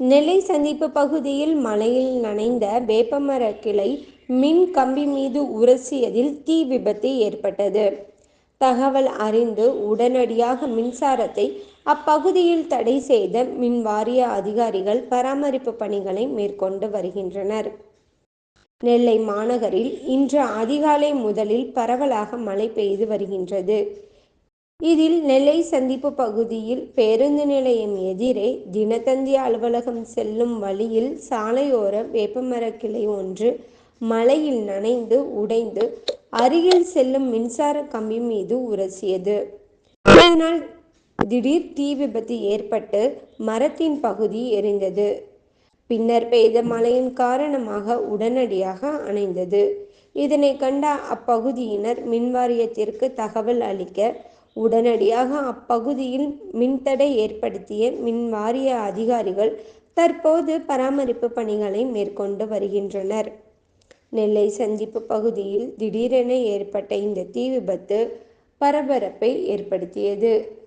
நெல்லை சந்திப்பு பகுதியில் மழையில் நனைந்த வேப்பமர கிளை மின் கம்பி மீது உரசியதில் தீ விபத்து ஏற்பட்டது. தகவல் அறிந்து உடனடியாக மின்சாரத்தை அப்பகுதியில் தடை செய்த மின் வாரிய அதிகாரிகள் பராமரிப்பு பணிகளை மேற்கொண்டு வருகின்றனர். நெல்லை மாநகரில் இன்று அதிகாலை முதலில் பரவலாக மழை பெய்து வருகின்றது. இதில் நெல்லை சந்திப்பு பகுதியில் பேருந்து நிலையம் எதிரே தினத்தந்தி அலுவலகம் செல்லும் வழியில் சாலையோர வேப்பமர கிளை ஒன்று மழையில் நனைந்து உடைந்து அருகில் செல்லும் மின்சார கம்பி மீது உரசியது. இதனால் திடீர் தீ விபத்து ஏற்பட்டு மரத்தின் பகுதி எரிந்தது. பின்னர் பெய்த மழையின் காரணமாக உடனடியாக அணைந்தது. இதனை கண்ட அப்பகுதியினர் மின்வாரியத்திற்கு தகவல் அளிக்க உடனடியாக அப்பகுதியில் மின்தடை ஏற்படுத்திய மின் வாரிய அதிகாரிகள் தற்போது பராமரிப்பு பணிகளை மேற்கொண்டு வருகின்றனர். நெல்லை சந்திப்பு பகுதியில் திடீரென ஏற்பட்ட இந்த தீ விபத்து பரபரப்பை ஏற்படுத்தியது.